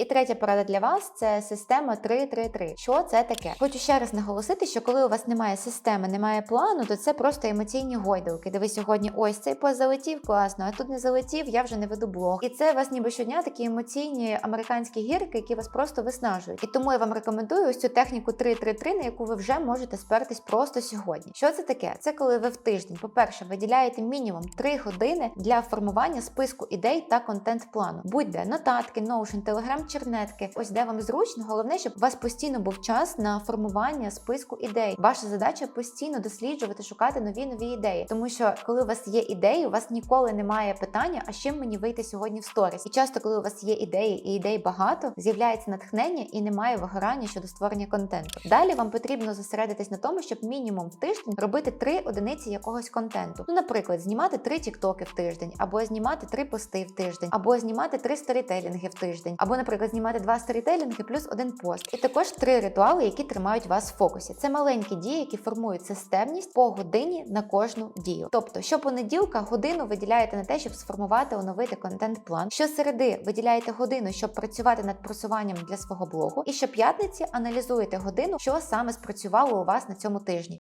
І третя порада для вас це система 3-3-3. Що це таке? Хочу ще раз наголосити, що коли у вас немає системи, немає плану, то це просто емоційні гойдалки, де ви сьогодні ось цей пост залетів класно, а тут не залетів, я вже не веду блог. І це у вас ніби щодня такі емоційні американські гірки, які вас просто виснажують. І тому я вам рекомендую ось цю техніку 3-3-3, на яку ви вже можете спертись просто сьогодні. Що це таке? Це коли ви в тиждень, по-перше, виділяєте мінімум 3 години для формування списку ідей та контент-плану. Будь-де нотатки, Notion, Telegram, чернетки. Ось де вам зручно. Головне, щоб у вас постійно був час на формування списку ідей. Ваша задача постійно досліджувати, шукати нові нові ідеї. Тому що коли у вас є ідеї, у вас ніколи немає питання, а чим мені вийти сьогодні в сторіс. І часто, коли у вас є ідеї і ідей багато, з'являється натхнення і немає вигорання щодо створення контенту. Далі вам потрібно зосередитись на тому, щоб мінімум в тиждень робити три одиниці якогось контенту. Ну, наприклад, знімати три тіктоки в тиждень, або знімати три пости в тиждень, або знімати три сторітелінги в тиждень, або, наприклад, знімати два сторітелінги плюс один пост. І також три ритуали, які тримають вас в фокусі. Це маленькі дії, які формують системність по годині на кожну дію. Тобто, щопонеділка годину виділяєте на те, щоб сформувати, оновити контент-план. Щосереди виділяєте годину, щоб працювати над просуванням для свого блогу. І щоп'ятниці аналізуєте годину, що саме спрацювало у вас на цьому тижні.